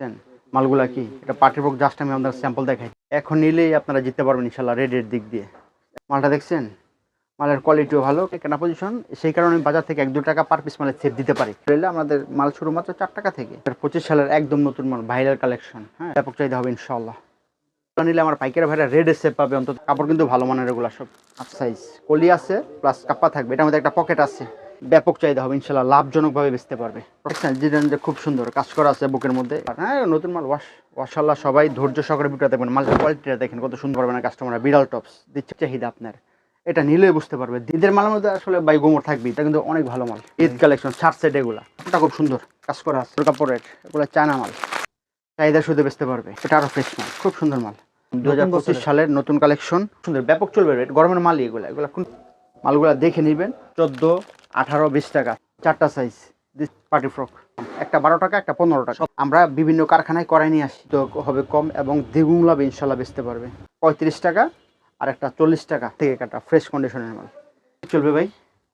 দেখছেন? মালগুলা কি? এটা পার্টি বক জাস্ট আমি আপনার স্যাম্পল দেখাই। এখন নিলেই আপনারা জিততে পারবেন ইনশাল্লাহ রেডের দিক দিয়ে। মালটা দেখছেন? মালের কোয়ালিটিও ভালো, কেনা পজিশন সেই কারণে আমি বাজার থেকে এক, দু টাকা পার পিস মালের সেভ দিতে পারি। তাহলে আমাদের মাল শুরু মাত্র চার টাকা থেকে। পঁচিশ সালের একদম নতুন মাল ভাইরাল কালেকশন হ্যাঁ ব্যাপক চাহিদা হবে ইনশাল্লাহ নিলে আমার পাইকারি ভাইরা রেড সেপ পাবে অন্তত। কাপড় কিন্তু ভালো মানের এগুলো সব আপ সাইজ কলি আছে প্লাস কাপ্পা থাকবে। এটার মধ্যে একটা পকেট আছে। ব্যাপক চাহিদা হবে ইনশাল্লাহ লাভজনকভাবে বেচতে পারবে। ডিজাইন যে খুব সুন্দর কাজ করা আছে বুকের মধ্যে। হ্যাঁ নতুন মাল ওয়াশ ওয়াশাল্লাহ সবাই ধৈর্য সহকারে বিক্রেতা দেখবেন মালটার কোয়ালিটিটা দেখেন কত সুন্দর পারবে না কাস্টমাররা বিড়াল টপস দিচ্ছে চাহিদা আপনার। এটা নিলেই বুঝতে পারবে। ঈদের মালের মধ্যে আসলে বাই গোমর থাকবে এটা কিন্তু অনেক ভালো মাল। ঈদ কালেকশন শার্ট সেট এগুলা এটা খুব সুন্দর কাজ করা আছে। কাপড়ের এগুলো চায়না মাল। চাহিদা শুধু বেচতে পারবে এটা আরও ফ্রেশ মাল খুব সুন্দর মাল। দু হাজার পঁচিশ সালের নতুন কালেকশন সুন্দর ব্যাপক চলবে। রেট গরমের মালই এগুলো এগুলো মালগুলো দেখে নেবেন। চোদ্দ আঠারো বিশ টাকা। চারটা সাইজ পার্টি ফ্রক একটা বারো টাকা, একটা পনেরো টাকা। আমরা বিভিন্ন কারখানায় করাই নিয়ে আসি। তো হবে কম এবং দ্বিগুণ লাভ ইনশাল্লাহ বেচতে পারবে। পঁয়ত্রিশ টাকা আর একটা চল্লিশ টাকা থেকে কাটা ফ্রেশ কন্ডিশনের মাল। চলবে ভাই?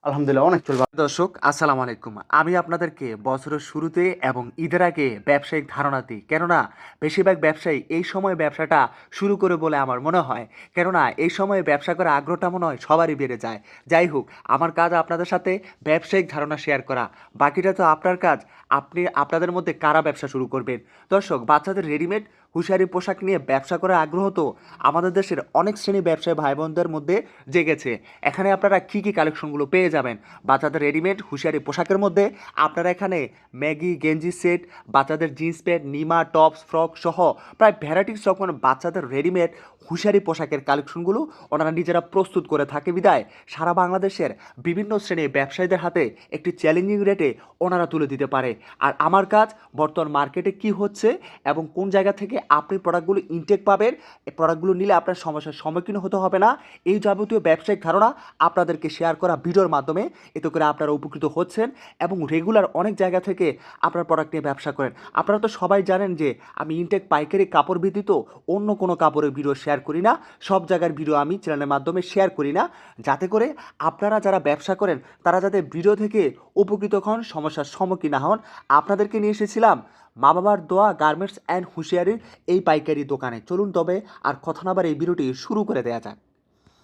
আলহামদুলিল্লাহ, অনেক চলবে দর্শক, আসসালামু আলাইকুম। আমি আপনাদেরকে বছরের শুরুতে এবং ঈদের আগে ব্যবসায়িক ধারণা দিই। কেননা, বেশিরভাগ ব্যবসায়ী এই সময় ব্যবসাটা শুরু করে বলে আমার মনে হয়। কেননা, এই সময়ে ব্যবসা করার আগ্রহটা মনে হয় সবারই বেড়ে যায়। যাই হোক, আমার কাজ আপনাদের সাথে ব্যবসায়িক ধারণা শেয়ার করা। বাকিটা তো আপনার কাজ। আপনি, আপনাদের মধ্যে কারা ব্যবসা শুরু করবেন? দর্শক, বাচ্চাদের রেডিমেড হুঁশিয়ারি পোশাক নিয়ে ব্যবসা করার আগ্রহ তো আমাদের দেশের অনেক শ্রেণি ব্যবসায়ী ভাই বোনদের মধ্যে জেগেছে। এখানে আপনারা কী কী কালেকশনগুলো পেয়ে যাবেন? বাচ্চাদের রেডিমেড হুঁশিয়ারি পোশাকের মধ্যে আপনারা এখানে ম্যাগি, গেঞ্জি সেট, বাচ্চাদের জিন্স প্যান্ট, নিমা, টপস, ফ্রক সহ প্রায় ভ্যারাইটিস রকম বাচ্চাদের রেডিমেড হুঁশিয়ারি পোশাকের কালেকশনগুলো ওনারা নিজেরা প্রস্তুত করে থাকে বিদায়। সারা বাংলাদেশের বিভিন্ন শ্রেণির ব্যবসায়ীদের হাতে একটি চ্যালেঞ্জিং রেটে ওনারা তুলে দিতে পারে। আর আমার কাজ বর্তমান মার্কেটে কি হচ্ছে এবং কোন জায়গা থেকে আপনি প্রোডাক্টগুলো ইনটেক পাবেন, এই প্রোডাক্টগুলো নিলে আপনার সমস্যার সম্মুখীন হতে হবে না। এই যাবতীয় ব্যবসায়িক ধারণা আপনাদেরকে শেয়ার করা ভিডিওর মাধ্যমে, এতে করে আপনারা উপকৃত হচ্ছেন এবং রেগুলার অনেক জায়গা থেকে আপনার প্রোডাক্ট নিয়ে ব্যবসা করেন। আপনারা তো সবাই জানেন যে, আমি ইনটেক পাইকারি কাপড় ব্যতীত অন্য কোনো কাপড়ের ভিডিও শেয়ার করি না। সব জায়গার ভিডিও আমি চ্যানেলের মাধ্যমে শেয়ার করি না। যাতে করে আপনারা যারা ব্যবসা করেন, তারা যাতে ভিডিও থেকে উপকৃত হন, সমস্যার সম্মুখীন না হন। আপনাদেরকে নিয়ে এসেছিলাম মা বাবার দোয়া গার্মেন্টস অ্যান্ড হুঁশিয়ারির এই পাইকারি দোকানে। চলুন তবে আর কথা নাবার এই ভিডিওটি শুরু করে দেওয়া যাক।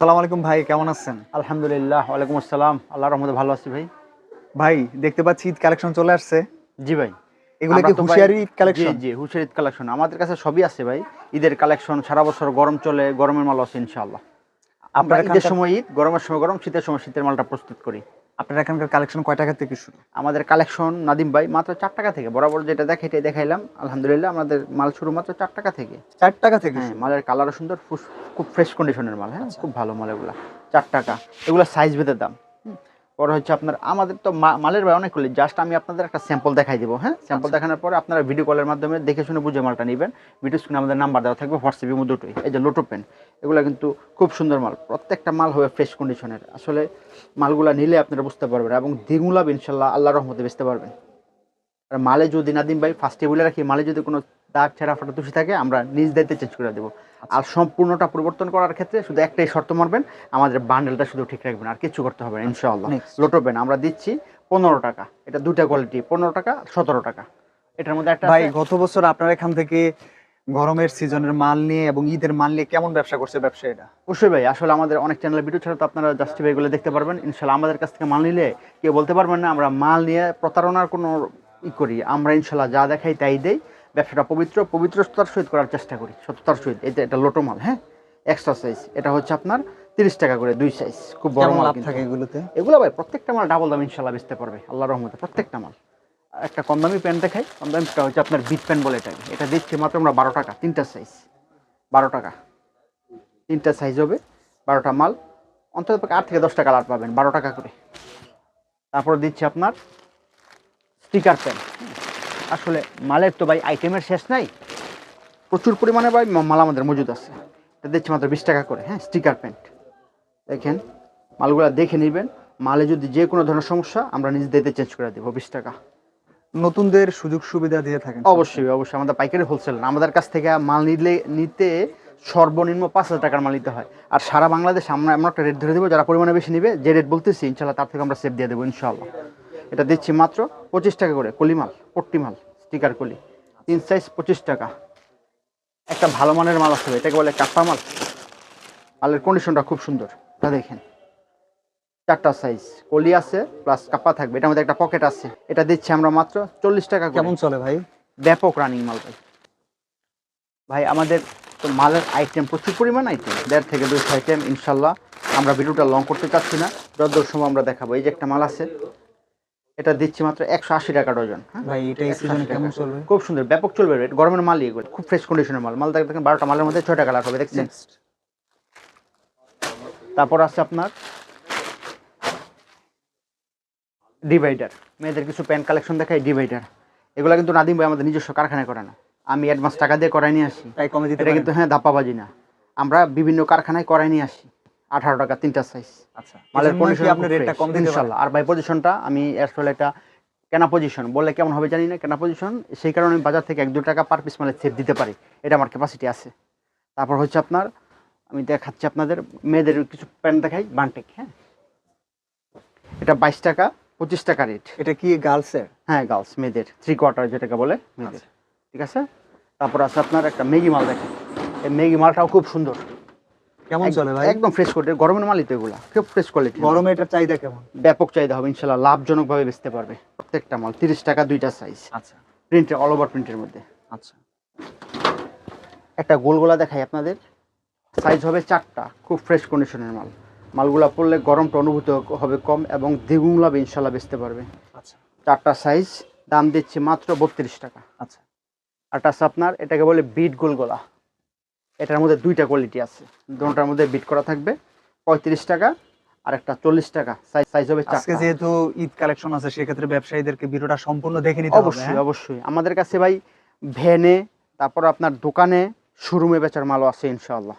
সালাম আলাইকুম ভাই কেমন আছেন? আলহামদুলিল্লাহ ওয়ালাইকুম আসসালাম। আল্লাহ রহমতে ভালো আছি ভাই। ভাই দেখতে পাচ্ছি ঈদ কালেকশন চলে আসছে। জি ভাই। এগুলো কি হুঁশিয়ারি ঈদ কালেকশন? জি জি হুশিয়ারি ঈদ কালেকশন। আমাদের কাছে সবই আছে ভাই। ঈদের কালেকশন সারা বছর গরম চলে গরমের মাল আছে ইনশাআল্লাহ। আমরা আপনার ঈদের সময় ঈদ গরমের সময় গরম শীতের সময় শীতের মালটা প্রস্তুত করি। আপনার এখানকার কালেকশন কয় টাকা থেকে শুরু? আমাদের কালেকশন নাদিম ভাই মাত্র চার টাকা থেকে। বরাবর যেটা দেখে এটাই দেখাইলাম। আলহামদুলিল্লাহ আমাদের মাল শুরু মাত্র চার টাকা থেকে। চার টাকা থেকে হ্যাঁ মালের কালারও সুন্দর খুব ফ্রেশ কন্ডিশনের মাল হ্যাঁ খুব ভালো মাল এগুলা। চার টাকা। এগুলো সাইজ ভেদের দাম। পরে হচ্ছে আপনার আমাদের তো মা- মালের ভাই অনেকগুলি জাস্ট আমি আপনাদের একটা স্যাম্পল দেখাই দেবো হ্যাঁ? স্যাম্পল দেখানোর পরে আপনারা ভিডিও কলের মাধ্যমে দেখে শুনে বুঝে মালটা নেবেন। ভিডিও স্ক্রিনে আমাদের নাম্বার দেওয়া থাকবে হোয়াটসঅ্যাপের মধ্যে দুটোই। এই যে লোটো পেন এগুলো কিন্তু খুব সুন্দর মাল। প্রত্যেকটা মাল হবে ফ্রেশ কন্ডিশনের আসলে মালগুলা নিলে আপনারা বুঝতে পারবেন এবং দ্বিগুণ লাভ ইনশাল্লাহ আল্লাহ রহমতে বেচতে পারবেন। আর মালে যদি নাদিম ভাই ফার্স্টে বলে রাখি মালে যদি কোনো দাগ ছেঁড়া ফাটা তুষি থাকে আমরা নিজ দায়িত্বে চেঞ্জ করে দেবো। আর সম্পূর্ণটা পরিবর্তন করার ক্ষেত্রে শুধু একটাই শর্ত মারবেন আমাদের বান্ডেলটা শুধু ঠিক রাখবেন আর কিছু করতে হবে না ইনশাআল্লাহ। Next. লোটোবেন আমরা দিচ্ছি পনেরো টাকা। এটা দুইটা কোয়ালিটি পনেরো টাকা সতেরো টাকা। এটার মধ্যে একটা ভাই গত বছর আপনার এখান থেকে গরমের সিজনের মাল নিয়ে এবং ঈদের মাল নিয়ে কেমন ব্যবসা করছে ব্যবসায়ীরা অবশ্যই ভাই আসলে আমাদের অনেক চ্যানেল ভিডিও ছাড়া তো আপনারা জাস্টিফাই গুলো দেখতে পারবেন। ইনশাল্লাহ আমাদের কাছ থেকে মাল নিলে কেউ বলতে পারবেন না আমরা মাল নিয়ে প্রতারণার কোনো ই করি। আমরা ইনশাল্লাহ যা দেখাই তাই দেই। ব্যবসাটা পবিত্র পবিত্রতার সহিত করার চেষ্টা করি সততার সহিত। এটা এটা লোটো মাল হ্যাঁ? এক্সট্রা সাইজ এটা হচ্ছে আপনার তিরিশ টাকা করে দুই সাইজ খুব বড় মাল থাকে এগুলোতে? এগুলো ভাই প্রত্যেকটা মাল ডাবল দাম ইনশাল্লাহ বেচতে পারবে আল্লাহ রহমতে প্রত্যেকটা মাল। একটা কম দামি প্যান্ট দেখাই কম দামিটা হচ্ছে আপনার বিট প্যান্ট বলে এটাকে এটা দিচ্ছি মাত্র আমরা বারো টাকা তিনটা সাইজ বারো টাকা। তিনটা সাইজ হবে বারোটা মাল। অন্তত আট থেকে দশটা কালার পাবেন বারো টাকা করে। তারপর দিচ্ছি আপনার স্টিকার প্যান্ট আসলে মালের তো ভাই আইটেমের শেষ নাই। প্রচুর পরিমাণে ভাই মাল আমাদের মজুদ আছে। এটা দিচ্ছি মাত্র বিশ টাকা করে হ্যাঁ স্টিকার প্যান্ট দেখেন মালগুলো দেখে নেবেন। মালে যদি যে কোনো ধরনের সমস্যা আমরা নিজ দিতে চেঞ্জ করে দেবো বিশ টাকা। নতুনদের সুযোগ সুবিধা দিয়ে থাকেন অবশ্যই অবশ্যই আমাদের পাইকারি হোলসেল না। আমাদের কাছ থেকে মাল নিলে নিতে সর্বনিম্ন পাঁচ হাজার টাকার মাল নিতে হয়। আর সারা বাংলাদেশ আমরা এমন একটা রেট ধরে দেবো যারা পরিমাণে বেশি নেবে যে রেট বলতেছি ইনশাল্লাহ তার থেকে আমরা সেভ দিয়ে দেবো ইনশাল্লাহ এটা দিচ্ছি মাত্র পঁচিশ টাকা করে কলি মাল পট্টি মাল স্টিকার কলি। তিন সাইজ পঁচিশ টাকা। একটা ভালো মানের মাল আসবে এটাকে বলে কাপ্পা মাল। মালের কন্ডিশনটা খুব সুন্দর তা দেখেন। চারটা সাইজ কলি আছে প্লাস কাপ্পা থাকবে এটার মধ্যে একটা পকেট আছে। এটা দিচ্ছি আমরা মাত্র চল্লিশ টাকা কেমন চলে ভাই? ব্যাপক রানিং মাল ভাই। ভাই আমাদের তো মালের আইটেম প্রচুর পরিমাণ আইটেম দেড় থেকে দুশো আইটেম ইনশাল্লাহ। আমরা ভিডিওটা লং করতে চাচ্ছি না। যতদূর সময় আমরা দেখাবো। এই যে একটা মাল আছে এটা দিচ্ছি মাত্র একশো আশি টাকা ডজন হ্যাঁ? ভাই এটা এই 180 সিজনে টাকা। কেমন চলবে? খুব সুন্দর ব্যাপক চলবে রেট গরমের মাল এগুলো খুব ফ্রেশ কন্ডিশনের মাল। মাল দেখেন দেখেন বারোটা মালের মধ্যে ছয়টা কালার হবে দেখছেন? তারপর আছে আপনার ডিভাইডার মেয়েদের কিছু প্যান্ট কালেকশন দেখায় ডিভাইডার এগুলো কিন্তু নাদিম ভাই আমাদের নিজস্ব কারখানায় করে না। আমি অ্যাডভান্স টাকা দিয়ে করাই নিয়ে আসি। তাই কমে দিতে এটা কিন্তু হ্যাঁ ধাপ্পাবাজি না। আমরা বিভিন্ন কারখানায় করাই নিয়ে আসি। আঠারো টাকা তিনটা সাইজ আচ্ছা। মালের আপনি রেটটা কম ইনশাল্লাহ। আর বাই পজিশনটা আমি আসলে এটা কেনা পজিশন বললে কেমন হবে জানি না কেনা পজিশন সেই কারণে আমি বাজার থেকে এক দু টাকা পার পিস মালের সেভ দিতে পারি। এটা আমার ক্যাপাসিটি আছে। তারপর হচ্ছে আপনার আমি দেখাচ্ছি আপনাদের মেয়েদের কিছু প্যান্ট দেখাই বান্টেক হ্যাঁ? এটা বাইশ টাকা পঁচিশ টাকা রেট এটা কি গার্লসের হ্যাঁ গার্লস মেয়েদের। থ্রি কোয়ার্টার যেটাকে বলে মেয়েদের। আচ্ছা। ঠিক আছে? তারপর আছে আপনার একটা ম্যাগি মাল দেখেন এই ম্যাগি মালটাও খুব সুন্দর। কেমন চলে ভাই? একদম ফ্রেশ কোয়ালিটি গরমের মালই তো এগুলা খুব ফ্রেশ কোয়ালিটি গরমে এটার চাহিদা কেমন? ব্যাপক চাহিদা হবে ইনশাল্লাহ লাভজনকভাবে বেচতে পারবে প্রত্যেকটা মাল তিরিশ টাকা দুইটা সাইজ আচ্ছা। প্রিন্টের অল ওভার প্রিন্টের মধ্যে। আচ্ছা। একটা গোলগোলা দেখাই আপনাদের। সাইজ হবে চারটা খুব ফ্রেশ কন্ডিশনের মাল। মালগুলা পড়লে গরমটা অনুভূত হবে কম এবং দ্বিগুণ লাভ ইনশাল্লাহ বেচতে পারবে। আচ্ছা। চারটা সাইজ দাম দিচ্ছি মাত্র বত্রিশ টাকা। আচ্ছা। আছে আপনার এটাকে বলে বিট গোলগোলা। এটার মধ্যে দুইটা কোয়ালিটি আছে। দুটার মধ্যে বিট করা থাকবে পঁয়ত্রিশ টাকা আর একটা চল্লিশ টাকা সাইজ হবে আজকে যেহেতু ঈদ কালেকশন আছে সেক্ষেত্রে ব্যবসায়ীদেরকে ভিডিওটা সম্পূর্ণ দেখে নিতে অবশ্যই হ্যাঁ? অবশ্যই। আমাদের কাছে ভাই ভ্যানে তারপর আপনার দোকানে শোরুমে বেচার মালও আছে ইনশাআল্লাহ।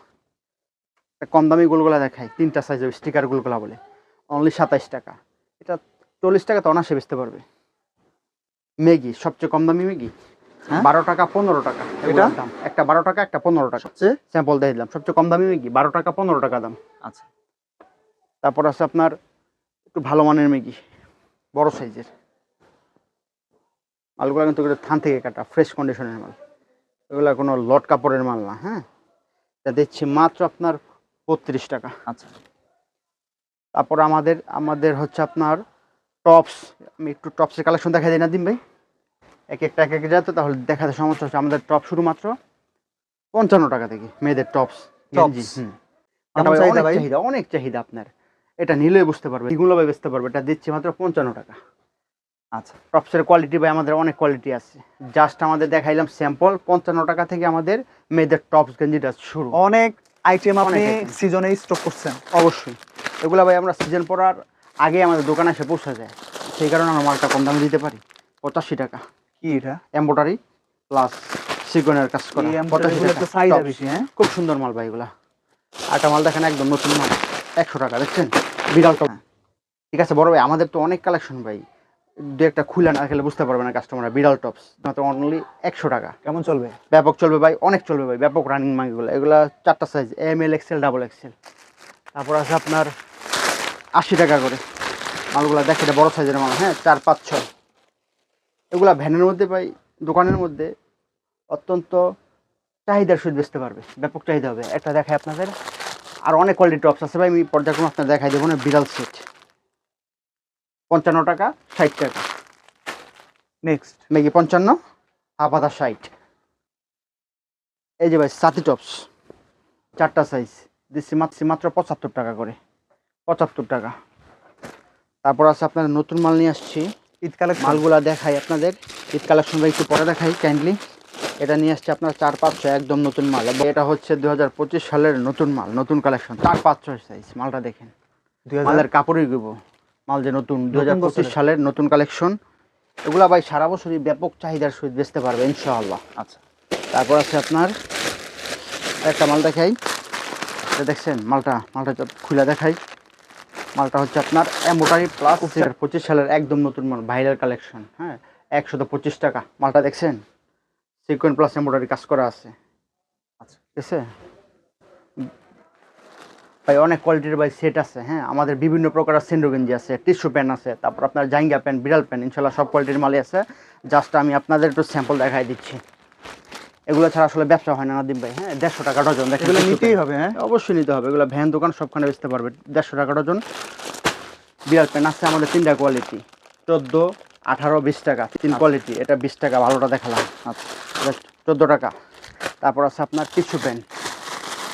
কম দামি গুলগুলা দেখাই তিনটা সাইজ হবে স্টিকার গুলগুলা বলে। অনলি সাতাইশ টাকা। এটা চল্লিশ টাকা তো অনাসে বেচতে পারবে। ম্যাগি সবচেয়ে কম দামি ম্যাগি? বারো টাকা পনেরো টাকা। দাম। একটা বারো টাকা একটা পনেরো টাকা। সবচেয়ে? স্যাম্পল দিয়ে দিলাম। সবচেয়ে কম দামি বারো টাকা পনেরো টাকা দাম। আচ্ছা। তারপর আছে আপনার একটু ভালো মানের ম্যাগি। বড় সাইজের। মালগুলো কিন্তু থান থেকে কাটা ফ্রেশ কন্ডিশনের মাল। এগুলো কোনো লট কাপড়ের মাল না হ্যাঁ? এটা দিচ্ছি মাত্র আপনার বত্রিশ টাকা। আচ্ছা। তারপর আমাদের আমাদের হচ্ছে আপনার টপস। আমি একটু টপসের কালেকশন দেখাই দিই না দিন ভাই। এক একটা এক এক যেত তাহলে দেখাতে সমস্যা হচ্ছে আমাদের টপ শুধুমাত্র পঞ্চান্ন টাকা থেকে মেয়েদের টপস ভাই চাহিদা অনেক ভাই? চাহিদা আপনার। এটা নিলে বুঝতে পারবে দ্বিগুণভাবে বেচতে পারবে। এটা দিচ্ছি মাত্র পঞ্চান্ন টাকা। আচ্ছা। টপসের কোয়ালিটি ভাই আমাদের অনেক কোয়ালিটি আছে। জাস্ট আমাদের দেখাইলাম স্যাম্পল পঞ্চান্ন টাকা থেকে আমাদের মেয়েদের টপস গেঞ্জিটা শুরু। অনেক আইটেম আপনি সিজনে স্টক করছেন। অবশ্যই। এগুলো ভাই আমরা সিজন পড়ার আগে আমাদের দোকানে এসে পৌঁছে যায়। সেই কারণে আমরা মালটা কম দামে দিতে পারি। পঁচাশি টাকা। কি এটা? এম্বোটারি প্লাস সিকনের কাজ করা। বেশি হ্যাঁ? খুব সুন্দর মাল ভাই এগুলা। আটা মাল দেখেন একদম নতুন মাল একশো টাকা দেখছেন? বিড়াল টপ ঠিক আছে বড় ভাই আমাদের তো অনেক কালেকশন ভাই। দু একটা খুলে না খেলে বুঝতে পারবে না কাস্টমাররা বিড়াল টপস মাত্র অনলি একশো টাকা। কেমন চলবে? ব্যাপক চলবে ভাই অনেক চলবে ভাই ব্যাপক রানিং মাল এগুলো। এগুলো চারটা size M L XL double XL তারপর আছে আপনার আশি টাকা করে। মালগুলো দেখে এটা বড় সাইজের মাল হ্যাঁ? চার পাঁচ ছয়। এগুলা ভ্যানের মধ্যে পাই দোকানের মধ্যে অত্যন্ত চাহিদার সহিত বেচতে পারবে ব্যাপক চাহিদা হবে। একটা দেখায় আপনাদের আর অনেক কোয়ালিটি টপস আছে ভাই আমি পর্যায়ক্রমে আপনার দেখাই দেবো না বিড়াল সেট পঞ্চান্ন টাকা ষাট টাকা। নেক্সট ম্যাগি পঞ্চান্ন আধা ষাট। এই যে ভাই সাথী টপস চারটা সাইজ দিচ্ছি মাত্র মাত্র পঁচাত্তর টাকা করে পঁচাত্তর টাকা। তারপর আছে আপনাদের নতুন মাল নিয়ে আসছি। ঈদ কালেকশন। মালগুলো দেখাই আপনাদের। ঈদ কালেকশন ভাই একটু পরে দেখাই কাইন্ডলি এটা নিয়ে আসছে আপনার চার পাঁচশো একদম নতুন মাল। এবং এটা হচ্ছে দু হাজার পঁচিশ সালের নতুন মাল নতুন কালেকশন। চার পাঁচশো সাইজ মালটা দেখেন। মালের কাপড়ই গেব। মাল যে নতুন দু হাজার পঁচিশ সালের নতুন কালেকশন। এগুলা ভাই সারা বছরই ব্যাপক চাহিদার সহিত বেচতে পারবে ইনশাআল্লাহ। আচ্ছা। তারপর আছে আপনার একটা মাল দেখাই। এটা দেখছেন মালটা মালটা খুলে দেখাই। মালটা হচ্ছে আপনার এম্বোটারি প্লাস পঁচিশ সালের একদম নতুন মাল ভাইরাল কালেকশন হ্যাঁ? একশত পঁচিশ টাকা মালটা দেখছেন? সিকোয়েন্ট প্লাস এম্বোটারি কাজ করা আছে। আচ্ছা। ঠিক আছে? ভাই অনেক কোয়ালিটির ভাই সেট আছে হ্যাঁ? আমাদের বিভিন্ন প্রকারের সেন্ডো গেঞ্জি আছে টিস্যু প্যান আছে তারপর আপনার জাইঙ্গা প্যান বিড়াল প্যান ইনশাল্লাহ সব কোয়ালিটির মালই আছে। জাস্ট আমি আপনাদের একটু স্যাম্পল দেখাই দিচ্ছি। এগুলো ছাড়া আসলে ব্যবসা হয় না নাদিম ভাই। হ্যাঁ দেড়শো টাকা ডজন দেখেন এগুলো নিতেই হবে হ্যাঁ? অবশ্যই নিতে হবে এগুলো ভ্যান দোকান সবখানে বেচতে পারবে। দেড়শো টাকা ডজন। বিড়াল পেন আছে আমাদের তিনটা কোয়ালিটি চোদ্দ আঠারো বিশ টাকা তিন কোয়ালিটি এটা বিশ টাকা ভালোটা দেখালাম। আচ্ছা চোদ্দ টাকা। তারপর আছে আপনার টিস্যু পেন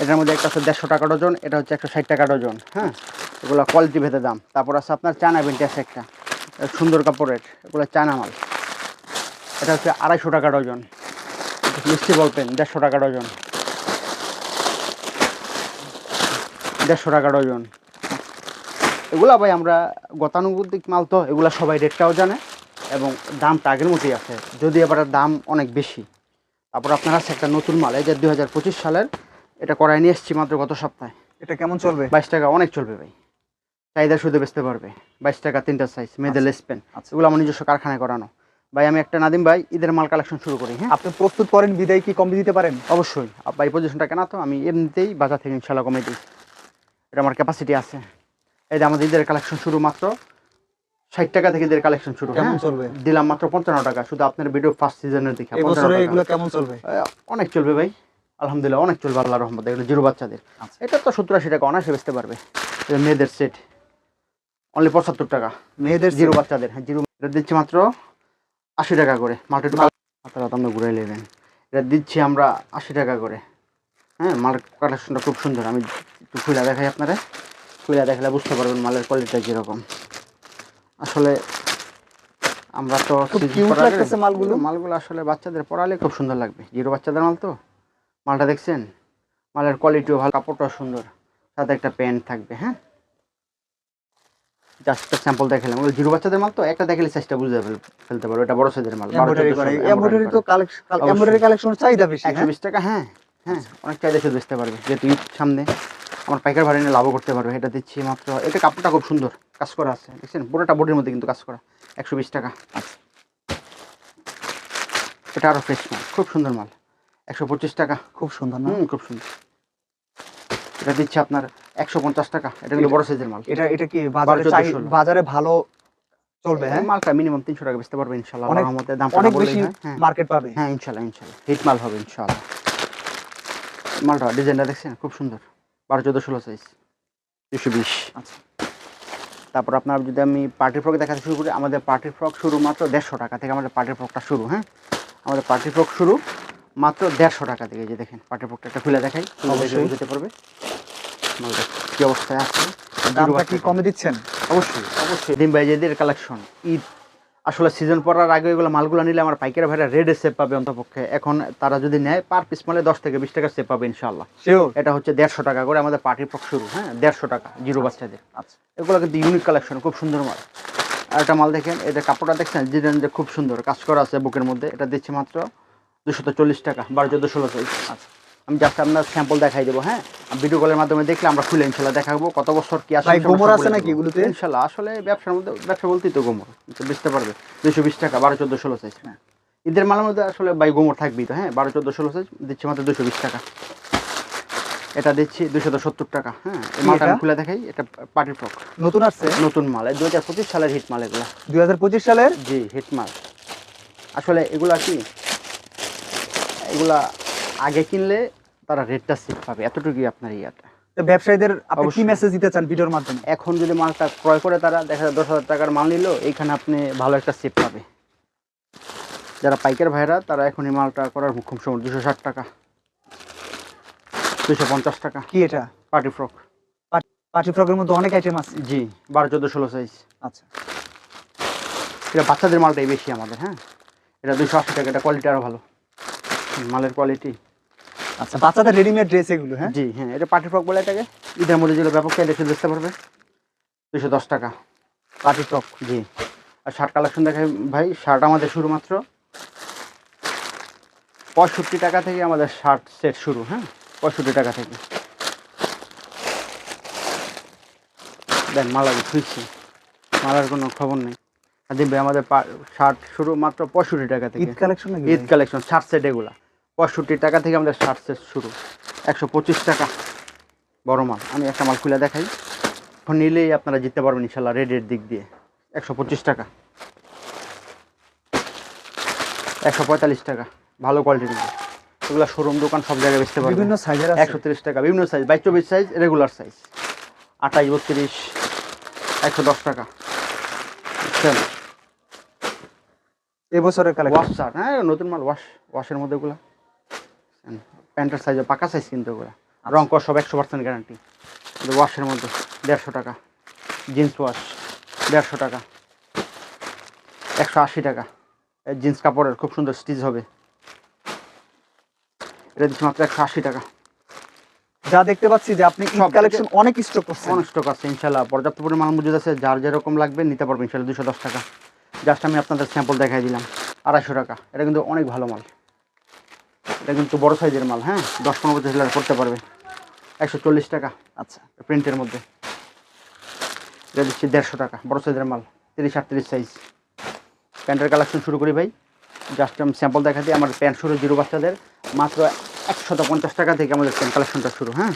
এটার মধ্যে একটা আছে দেড়শো টাকা ডজন এটা হচ্ছে একশো ষাট টাকা ডজন হ্যাঁ? এগুলো কোয়ালিটি ভেদে দাম। তারপর আছে আপনার চায়না বেন্টি আছে একটা। সুন্দর কাপড়ের এগুলো চায়না মাল। এটা হচ্ছে আড়াইশো টাকা ডজন। মিষ্টি বল পেন দেড়শো টাকা ডজন দেড়শো টাকা ডজন এগুলা ভাই আমরা গতানুগতিক মাল তো এগুলা সবাই রেটটাও জানে এবং দামটা আগের মতোই আছে। যদি এবার দাম অনেক বেশি তারপর আপনার আছে একটা নতুন মাল এই যে দুই হাজার পঁচিশ সালের এটা করাই নিয়ে এসেছি মাত্র গত সপ্তাহে। এটা কেমন চলবে? বাইশ টাকা অনেক চলবে ভাই। চাহিদা শুধু বেচতে পারবে। বাইশ টাকা তিনটা সাইজ মেয়েদের লেস পেন আচ্ছা। এগুলো আমার নিজস্ব কারখানায় করানো। ভাই আমি একটা নাদিম ভাই ঈদের মাল কালেকশন শুরু করি হ্যাঁ? আপনি প্রস্তুত করেন বিদায় কি কম দিতে পারেন? অবশ্যই। ভাই পজিশনটা কেনা তো আমি এমনিতেই বাজার থেকে ইনশাল্লাহ কমে দিই। এটা আমার ক্যাপাসিটি আছে। এই যে আমাদের ঈদের কালেকশন শুরু মাত্র ষাট টাকা থেকে ঈদের কালেকশন শুরু কেমন হ্যাঁ? চলবে? দিলাম মাত্র পঞ্চান্ন টাকা শুধু আপনার ভিডিও ফার্স্ট সিজনের দিকে এই 55 বছরে টাকা। এগুলো কেমন চলবে? অনেক চলবে ভাই আলহামদুলিল্লাহ অনেক চলবে আল্লাহ রহমত এগুলো জিরো বাচ্চাদের আচ্ছা। এটা তো সত্তর আশি টাকা অনায়াসে বেচতে পারবে। মেয়েদের সেট অনলি পঁচাত্তর টাকা। মেয়েদের জিরো বাচ্চাদের হ্যাঁ জিরো এটা দিচ্ছি মাত্র আশি টাকা করে। মালটা একটু রাত আমরা ঘুরে নেবেন এটা দিচ্ছি আমরা আশি টাকা করে। হ্যাঁ মালের কালেকশনটা খুব সুন্দর। আমি একটু খুলে দেখাই আপনারা। খুলে দেখালে বুঝতে পারবেন মালের কোয়ালিটিটা কীরকম। আসলে আমরা তো মালগুলো। মালগুলো আসলে বাচ্চাদের পড়ালে খুব সুন্দর লাগবে। জিরো বাচ্চাদের মাল তো? মালটা দেখছেন? মালের কোয়ালিটিও ভালো কাপড়টাও সুন্দর। সাথে একটা প্যান্ট থাকবে হ্যাঁ? একটা স্যাম্পল দেখালাম। ওগুলো জিরো বাচ্চাদের মাল তো একটা দেখালে সাইজটা ফেল- ফেলতে এটা বড় সাইজের মাল এমব্রয়ডারি তো কালেকশন এমব্রয়ডারি কালেকশন চাহিদা বেশি একশো হ্যাঁ? বিশ টাকা হ্যাঁ হ্যাঁ। অনেক চাহিদা শুধু বেচতে পারবে। যেহেতু ঈদ সামনে আমার পাইকার ভাড়ি নিয়ে লাভও করতে পারবে। এটা দিচ্ছি মাত্র এটা কাপড়টা খুব সুন্দর কাজ করা আছে দেখছেন? পুরোটা বডির মধ্যে কিন্তু কাজ করা একশো বিশ টাকা। এটা আরও ফ্রেশ মাল খুব সুন্দর মাল একশো পঁচিশ টাকা। খুব সুন্দর না? খুব সুন্দর। এটা দিচ্ছি আপনার একশো পঞ্চাশ টাকা। এটা কিন্তু বড় সাইজের মাল। এটা এটা কি বাজারে ভালো চলবে হ্যাঁ? মালটা মিনিমাম তিনশো টাকা বেচতে পারবে ইনশাল্লাহ অনেক- মতে দাম অনেক বেশি হ্যাঁ মার্কেট পাবে। হ্যাঁ ইনশাল্লাহ ইনশাল্লাহ হিট মাল হবে ইনশাল্লাহ মালটা ডিজাইনটা দেখছেন? খুব সুন্দর। বারো চোদ্দ ষোলো সাইজ দুশো বিশ। আচ্ছা। তারপর আপনার যদি আমি পার্টি ফ্রক দেখাতে শুরু করি আমাদের পার্টি ফ্রক শুরু মাত্র দেড়শো টাকা থেকে আমাদের পার্টি ফ্রকটা শুরু হ্যাঁ? আমাদের পার্টি ফ্রক শুরু মাত্র দেড়শো টাকা থেকে যে দেখেন ফ্রকটা একটা খুলে দেখাই অবশ্যই। বুঝতে পারবে। কি অবস্থায় আছে দামটা কি? কমে দিচ্ছেন? অবশ্যই অবশ্যই। দিন ভাই যেদের কালেকশন ঈদ আসলে সিজন পড়ার আগে এগুলো মালগুলো নিলে আমার পাইকারি ভাইরা রেডে সেভ পাবে অন্তপক্ষে। এখন তারা যদি নেয় পার পিস মালে দশ থেকে বিশ টাকা সেভ পাবে ইনশাল্লাহ এটা হচ্ছে দেড়শো টাকা করে আমাদের পার্টি ফ্রক শুরু হ্যাঁ? দেড়শো টাকা জিরো বাচ্চাদের। আচ্ছা এগুলো কিন্তু ইউনিক কালেকশন খুব সুন্দর মাল। আর একটা মাল দেখেন এটা কাপড়টা দেখছেন? যে খুব সুন্দর কাজ করা আছে বুকের মধ্যে এটা দিচ্ছি মাত্র দুশত চল্লিশ টাকা বারো চোদ্দ ষোলো আচ্ছা আমি জাস্ট আপনার স্যাম্পল দেখাই দেবো হ্যাঁ? ভিডিও কলের মাধ্যমে দেখলে আমরা খুলে ইনশাল্লাহ দেখাবো কত বছর কি আসলে গোমর আছে নাকি এগুলোতে? ইনশাল্লাহ আসলে ব্যবসার মধ্যে ব্যবসা বলতেই তো গোমর তো বুঝতে পারবে। দুশো বিশ টাকা বারো চোদ্দ ষোলো সাইজ হ্যাঁ। ঈদের মালের মধ্যে আসলে বাই গোমর থাকবেই তো হ্যাঁ? বারো চোদ্দ ষোলো সাইজ দিচ্ছি মাত্র দুশো বিশ টাকা। এটা দিচ্ছি দুশো সত্তর টাকা হ্যাঁ? মালটা খুলে দেখাই এটা পার্টি ফ্রক। নতুন আসছে? নতুন মাল দু হাজার পঁচিশ সালের হিট মাল এগুলো। দুই হাজার পঁচিশ সালের? জি হিট মাল। আসলে এগুলা কি? এগুলা আগে কিনলে তারা রেটটা সেভ পাবে। এতটুকুই আপনার ইয়াটা। তো ব্যবসায়ীদের আপনি কি মেসেজ দিতে চান ভিডিওর মাধ্যমে? এখন যদি মালটা ক্রয় করে তারা দেখা যায় দশ হাজার টাকার মাল নিল এইখানে আপনি ভালো একটা সেভ পাবে। যারা পাইকার ভাইরা তারা এখন এই মালটা করার মুখ্যম সময় দুশো ষাট টাকা। দুশো পঞ্চাশ টাকা। কি এটা? Party frock. পার্টি ফ্রকের মধ্যে অনেক আইটেম আছে। জি বারো চোদ্দ ষোলো সাইজ আচ্ছা। এটা বাচ্চাদের মালটাই বেশি আমাদের হ্যাঁ? এটা দুশো আশি টাকা এটা কোয়ালিটি আরও ভালো। মালের কোয়ালিটি আচ্ছা বাচ্চাদের রেডিমেড ড্রেস এগুলো হ্যাঁ? জি হ্যাঁ এটা পার্টি ফ্রক বলে এটাকে। ঈদের মধ্যে যেগুলো ব্যাপক সেটা বেচতে পারবে। দুশো দশ টাকা। পার্টি ফ্রক জি। আর শার্ট কালেকশন দেখে ভাই শার্ট আমাদের শুরু মাত্র। পঁয়ষট্টি টাকা থেকে আমাদের শার্ট সেট শুরু হ্যাঁ? পঁয়ষট্টি টাকা থেকে। দেন মালা ছুঁইছি। মালার কোনো খবর নেই। আর দেখবে আমাদের শার্ট শুরু মাত্র পঁয়ষট্টি টাকা থেকে। Eid collection Eid collection shirt set এগুলা। পঁয়ষট্টি টাকা থেকে আমাদের শার্ট সেট শুরু। একশো পঁচিশ টাকা বড় মাল। আমি একটা মাল খুলে দেখাই। এখন নিলেই আপনারা জিততে পারবেন ইনশাল্লাহ রেডের দিক দিয়ে। একশো পঁচিশ টাকা। একশো পঁয়তাল্লিশ টাকা। ভালো কোয়ালিটির এগুলো শোরুম দোকান সব জায়গায় বেচতে পারবেন। বিভিন্ন সাইজের একশো তিরিশ টাকা। বিভিন্ন সাইজ বাইশ চব্বিশ সাইজ রেগুলার সাইজ আঠাইশ বত্রিশ একশো দশ টাকা। এবছরের কালে ওয়াশ হ্যাঁ নতুন মাল। ওয়াশ ওয়াশের মধ্যে ওগুলো প্যান্টের সাইজ পাকা সাইজ কিন্তু ওগুলো রং কর সব একশো পার্সেন্ট গ্যারান্টি ওয়াশের মধ্যে দেড়শো টাকা জিন্স ওয়াশ দেড়শো টাকা একশো আশি টাকা। জিন্স কাপড়ের খুব সুন্দর স্টিচ হবে। এটা দিচ্ছি মাত্র একশো আশি টাকা। যা দেখতে পাচ্ছি যে আপনি সব কালেকশন অনেক স্টক করছেন। অনেক স্টক আছে ইনশাল্লাহ পর্যাপ্ত পরিমাণ মজুদ আছে যার যেরকম লাগবে নিতে পারবে ইনশাল্লাহ দুশো দশ টাকা। জাস্ট আমি আপনাদের স্যাম্পল দেখাই দিলাম আড়াইশো টাকা। এটা কিন্তু অনেক ভালো মাল। এটা কিন্তু বড় সাইজের মাল হ্যাঁ? দশ পনেরো বছর সেলার করতে পারবে। একশো চল্লিশ টাকা। আচ্ছা। প্রিন্টের মধ্যে। এটা দিচ্ছি দেড়শো টাকা বড় সাইজের মাল তিরিশ আটত্রিশ সাইজ প্যান্টের কালেকশন শুরু করি ভাই। জাস্ট আমি স্যাম্পল দেখা দিই আমার প্যান্ট শুরু জিরো বাচ্চাদের। মাত্র একশত পঞ্চাশ টাকা থেকে আমাদের প্যান্ট কালেকশনটা শুরু হ্যাঁ?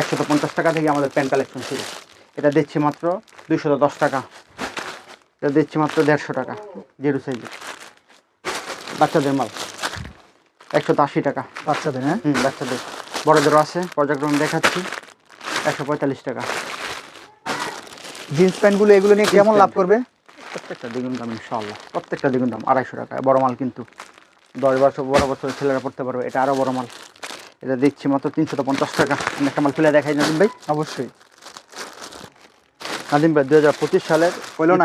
একশত পঞ্চাশ টাকা থেকে আমাদের প্যান্ট কালেকশন শুরু। এটা দিচ্ছি মাত্র দুইশত দশ টাকা। এটা দিচ্ছি মাত্র দেড়শো টাকা জিরো সাইজের বাচ্চাদের মাল। একশত আশি টাকা। বাচ্চাদের হ্যাঁ? হুম বাচ্চাদের। বড়দেরও আছে পর্যায়ক্রমে দেখাচ্ছি। একশো পঁয়তাল্লিশ টাকা। জিন্স প্যান্টগুলো এগুলো নিয়ে কেমন লাভ করবে? প্রত্যেকটা দ্বিগুণ দাম ইনশাআল্লাহ। প্রত্যেকটা দ্বিগুণ দাম আড়াইশো টাকা বড় মাল কিন্তু দশ বছর বারো বছরের ছেলেরা পড়তে পারবে। এটা আরও বড় মাল। এটা দেখছি মাত্র তিনশত পঞ্চাশ টাকা। আমি একটা মাল ফেলে দেখাই নাদিম ভাই। অবশ্যই। নাদিম ভাই দু হাজার পঁচিশ সালের হইল না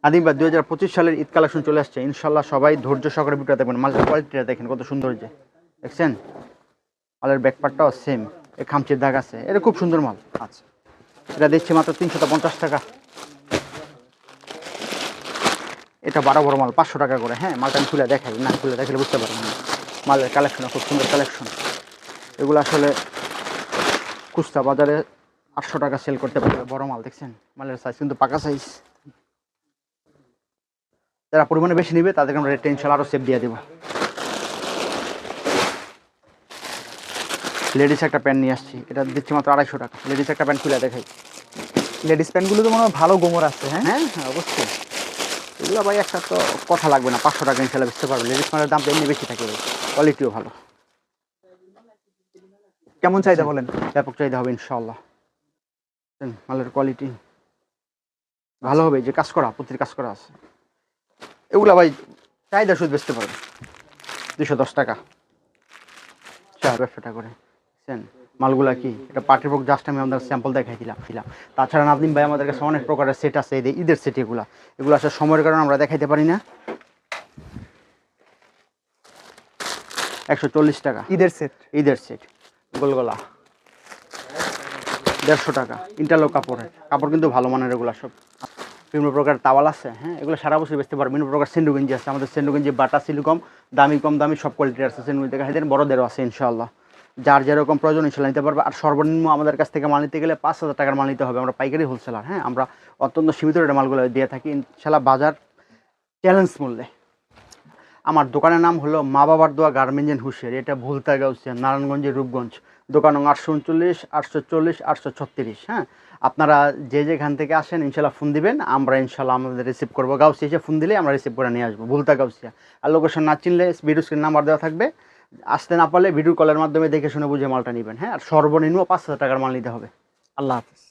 ঈদ- নাদিম ভাই দু হাজার পঁচিশ সালের ঈদ কালেকশন চলে আসছে। ইনশাল্লাহ সবাই ধৈর্য সহকারে ভিডিও দেখবেন। মালের কোয়ালিটিটা দেখেন কত সুন্দর যে। দেখছেন? মালের ব্যাকপারটাও সেম এ খামচির দাগ আছে। এটা খুব সুন্দর মাল। আচ্ছা। এটা দিচ্ছি মাত্র তিনশত পঞ্চাশ টাকা। এটা বারো বড় মাল, পাঁচশো টাকা করে। হ্যাঁ মালটা আমি খুলে দেখাই। না, খুলে দেখালে বুঝতে পারবেন না। মালের কালেকশন খুব সুন্দর কালেকশন এগুলো আসলে কুস্তা বাজারে আটশো টাকা সেল করতে পারবে বড় মাল। দেখছেন? মালের সাইজ কিন্তু পাকা সাইজ যারা পরিমাণে বেশি নিবে তাদেরকে আমরা রেট ইনশাল্লাহ আরও সেভ দিয়ে দেবো। লেডিস একটা প্যান্ট নিয়ে আসছি। এটা দিচ্ছি মাত্র আড়াইশো টাকা। লেডিস একটা প্যান্ট খুলে দেখাই। লেডিস প্যান্টগুলো তো মনে হয় ভালো গোমর আছে হ্যাঁ? হ্যাঁ হ্যাঁ অবশ্যই। এগুলো ভাই একটা তো কথা লাগবে না পাঁচশো টাকা ইনশাল্লাহ বেচতে পারবে। লেডিস প্যান্টের দাম এমনি বেশি থাকে কোয়ালিটিও ভালো। কেমন চাহিদা বলেন? ব্যাপক চাহিদা হবে ইনশাল্লাহ। মালের কোয়ালিটি ভালো হবে যে কাজ করা প্রতির কাজ করা আছে। এগুলা ভাই চাহিদা শুধু বেচতে পারবে দুশো দশ টাকা। চার ব্যবসা টাকা করে। বুঝছেন? মালগুলা কি? এটা পার্টির পক্ষ জাস্ট আমি আমাদের স্যাম্পল দেখাই দিলাম দিলাম। তাছাড়া নাদিম ভাই আমাদের কাছে অনেক প্রকারের সেট আছে এই ঈদের সেট এগুলা। এগুলো আসলে সময়ের কারণে আমরা দেখাইতে পারি না। একশো চল্লিশ টাকা। ঈদের সেট ঈদের সেট গোলগোলা। দেড়শো টাকা। ইন্টারলক কাপড়ের। কাপড় কিন্তু ভালো মানের এগুলো সব। বিভিন্ন প্রকার তাওয়াল আছে হ্যাঁ? এগুলো সারা বছর বেচতে পারবে। বিভিন্ন প্রকার সেন্ডু গেঞ্জি আছে, আমাদের সেন্ডু গেঞ্জি বাটা সিলু কম দামি কম দামি সব কোয়ালিটির আছে। সেন্ডু গেঞ্জি দেখা দেন বড়দেরও আছে, ইনশাআল্লাহ। যার যেরকম প্রয়োজন ইনশাল্লাহ নিতে পারবে। আর সর্বনিম্ন আমাদের কাছ থেকে মাল নিতে গেলে পাঁচ হাজার টাকার মাল নিতে হবে। আমরা পাইকারি হোলসেলার হ্যাঁ? আমরা অত্যন্ত সীমিত রেটে মালগুলো দিয়ে থাকি। ইনশাল্লাহ বাজার চ্যালেঞ্জ মূল্যে। আমার দোকানের নাম হলো মা বাবার দোয়া গার্মেন্ট এন্ড হুশের এটা ভুলতা গাউসিয়া, নারায়ণগঞ্জের রূপগঞ্জ। দোকান আটশো উনচল্লিশ, আটশো চল্লিশ, আটশো ছত্রিশ হ্যাঁ? আপনারা যে যেখান থেকে আসেন, ইনশাল্লাহ ফোন দিবেন। আমরা ইনশাল্লাহ আমাদের রিসিভ করব। গাউসি এসে ফোন দিলে আমরা রিসিভ করে নিয়ে আসব। ভুলতা গাউসিয়া। আর লোকেশন না চিনলে ভিডিও স্ক্রিন নাম্বার দেওয়া থাকবে। আসতে না পারলে ভিডিও কলের মাধ্যমে দেখে শুনে বুঝে মালটা নেবেন হ্যাঁ? আর সর্বনিম্ন পাঁচ হাজার টাকার মাল নিতে হবে। আল্লাহ হাফিজ।